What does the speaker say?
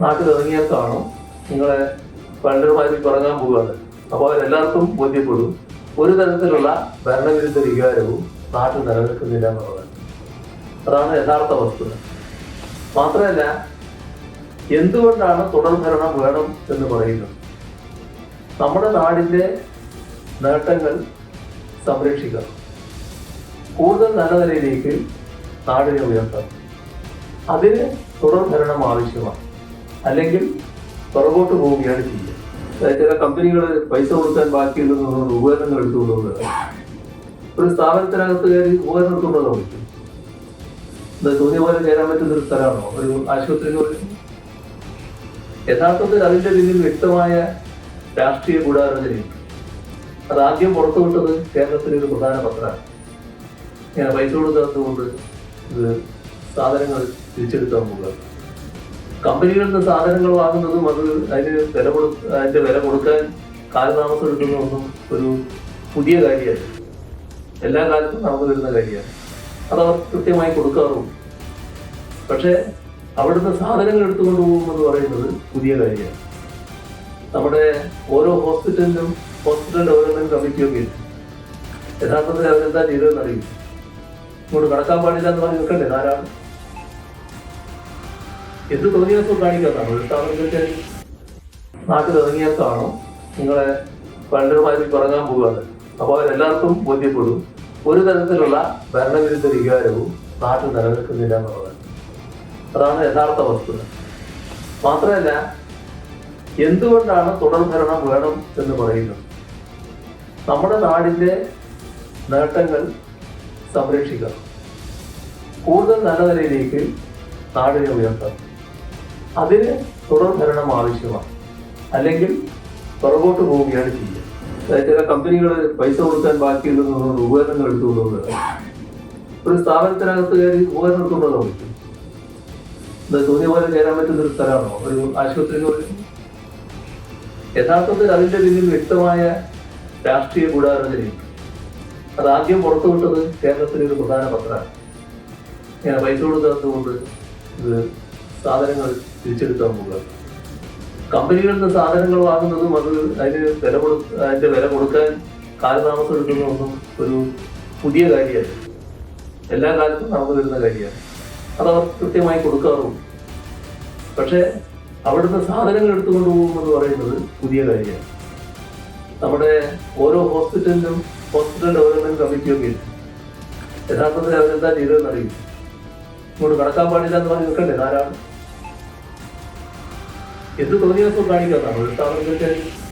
നാട്ടിൽ കാണും. നിങ്ങളെ പണ്ടർമാരിൽ തുടങ്ങാൻ പോവുകയാണ്. അപ്പോൾ അവരെല്ലാവർക്കും ബോധ്യപ്പെടും. ഒരു തരത്തിലുള്ള ഭരണവിരുദ്ധ വികാരവും നാട്ടിൽ നിലനിൽക്കുന്നില്ല എന്നുള്ളത് അതാണ് യഥാർത്ഥ വസ്തുത. മാത്രമല്ല എന്തുകൊണ്ടാണ് തുടർ ഭരണം വേണം എന്ന് പറയുന്നത്? നമ്മുടെ നാടിന്റെ നേട്ടങ്ങൾ സംരക്ഷിക്കണം. കൂടുതൽ നല്ല നിലയിലേക്ക് നാടിനെ ഉയർത്താം അതിന് തുടർ ഭരണം ആവശ്യമാണ്. അല്ലെങ്കിൽ പുറകോട്ട് പോവുകയാണ് ചെയ്യുക. ചില കമ്പനികൾ പൈസ കൊടുക്കാൻ ബാക്കിയുള്ളതുകൊണ്ട് ഉപകരണങ്ങൾ എടുത്തുകൊണ്ട് ഒരു സ്ഥാപനത്തിനകത്ത് കയറി ഉപകരണം എടുത്തുകൊണ്ടോ പറ്റും തോന്നിയ പോലെ ചേരാൻ പറ്റുന്ന ഒരു സ്ഥലമാണോ? ഒരു ആശുപത്രി എന്ന് യഥാർത്ഥത്തിൽ അതിന്റെ പിന്നിൽ വ്യക്തമായ രാഷ്ട്രീയ ഗൂഢാലോചനയുണ്ട്. അത് ആദ്യം പുറത്തുവിട്ടത് കേരളത്തിലെ ഒരു പ്രധാന പത്രമാണ്. ഞാൻ പൈസ കൊടുക്കാത്തതുകൊണ്ട് ഇത് സാധനങ്ങൾ തിരിച്ചെടുക്കാൻ പോകുക കമ്പനികളിൽ നിന്ന് സാധനങ്ങൾ വാങ്ങുന്നതും അത് അതിന് വില കൊടു അതിന്റെ വില കൊടുക്കാൻ കാലതാമസം എടുക്കുന്നതൊന്നും ഒരു പുതിയ കാര്യമല്ല. എല്ലാ കാലത്തും നമുക്ക് വരുന്ന കാര്യമാണ്. അത് അവർ കൃത്യമായി കൊടുക്കാറും പക്ഷേ അവിടുന്ന് സാധനങ്ങൾ എടുത്തുകൊണ്ട് പോകുമെന്ന് പറയുന്നത് പുതിയ കാര്യമാണ്. നമ്മുടെ ഓരോ ഹോസ്പിറ്റലിലും ഹോസ്പിറ്റൽ ഡെവലപ്മെന്റ് കമ്മിറ്റിയൊക്കെ ഉണ്ട്. യഥാർത്ഥത്തിൽ അവരെന്താ ചെയ്തതെന്ന് അറിയില്ല. ഇങ്ങോട്ട് കടക്കാൻ പാടില്ല എന്ന് പറഞ്ഞ് നിൽക്കണ്ടേ? ധാരാളം. എന്ത് തോന്നിയാസം ഒരു സ്ഥാപനത്തിൽ നാട്ടിൽ ഇറങ്ങിയാൽ കാണും നിങ്ങളെ പണ്ടർമാരിൽ തുടങ്ങാൻ പോവുകയാണ്. അപ്പോൾ അവരെല്ലാവർക്കും ബോധ്യപ്പെടും. ഒരു തരത്തിലുള്ള ഭരണവിരുദ്ധ വികാരവും നാട്ടിൽ നിലനിൽക്കുന്നില്ല എന്നുള്ളത് അതാണ് യഥാർത്ഥ വസ്തുത. മാത്രമല്ല എന്തുകൊണ്ടാണ് തുടർ ഭരണം വേണം എന്ന് പറയുന്നത്? നമ്മുടെ നാടിന്റെ നേട്ടങ്ങൾ സംരക്ഷിക്കണം. കൂടുതൽ നല്ല നിലയിലേക്ക് നാടിനെ ഉയർത്താം അതിന് തുടർ ഭരണം ആവശ്യമാണ്. അല്ലെങ്കിൽ പുറകോട്ട് പോവുകയാണ് ചെയ്യുക. ചില കമ്പനികൾ പൈസ കൊടുക്കാൻ ബാക്കിയുള്ള ഉപകരണങ്ങൾ എടുത്തുകൊണ്ട് പോകുക ഒരു സ്ഥാപനത്തിനകത്ത് കയറി ഉപകരണം എടുത്തുകൊണ്ടോ പറ്റും തോന്നിയ പോലെ കയറാൻ പറ്റുന്ന ഒരു സ്ഥലമാണോ? ഒരു ആശുപത്രി എന്ന് പറയുന്നത് യഥാർത്ഥത്തിൽ അതിന്റെ പിന്നിൽ വ്യക്തമായ രാഷ്ട്രീയ ഗൂഢാലോചനയുണ്ട് അത് ആദ്യം പുറത്തുവിട്ടത് കേരളത്തിലെ ഒരു പ്രധാന പത്രമാണ്. ഇങ്ങനെ പൈസ കൊടുക്കാത്തതുകൊണ്ട് ഇത് സാധനങ്ങൾ തിരിച്ചെടുക്കാൻ പോകുക കമ്പനികളിൽ നിന്ന് സാധനങ്ങൾ വാങ്ങുന്നതും അത് അതിന് വില കൊടു അതിന്റെ വില കൊടുക്കാൻ കാലതാമസം എടുക്കുന്നതൊന്നും ഒരു പുതിയ കാര്യമല്ല. എല്ലാ കാലത്തും നമുക്ക് വരുന്ന കാര്യമാണ്. അത് അവർ കൃത്യമായി കൊടുക്കാറുണ്ട്. പക്ഷേ അവിടുന്ന് സാധനങ്ങൾ എടുത്തുകൊണ്ട് പോകുമെന്ന് പറയുന്നത് പുതിയ കാര്യമാണ്. നമ്മുടെ ഓരോ ഹോസ്പിറ്റലിലും ഹോസ്പിറ്റൽ ഡെവലപ്മെന്റ് കമ്മിറ്റിയൊക്കെ ഉണ്ട് യഥാർത്ഥത്തിൽ അവരെന്താ ചെയ്തതെന്ന് അറിയില്ല. ഇങ്ങോട്ട് കടക്കാൻ പാടില്ല എന്ന് പറഞ്ഞ് നിൽക്കണ്ടേ? ധാരാളം. എന്ത് തോന്നിയാസം കാണിക്കാന്നാണ് ഒരു സ്ഥാപനത്തിൽ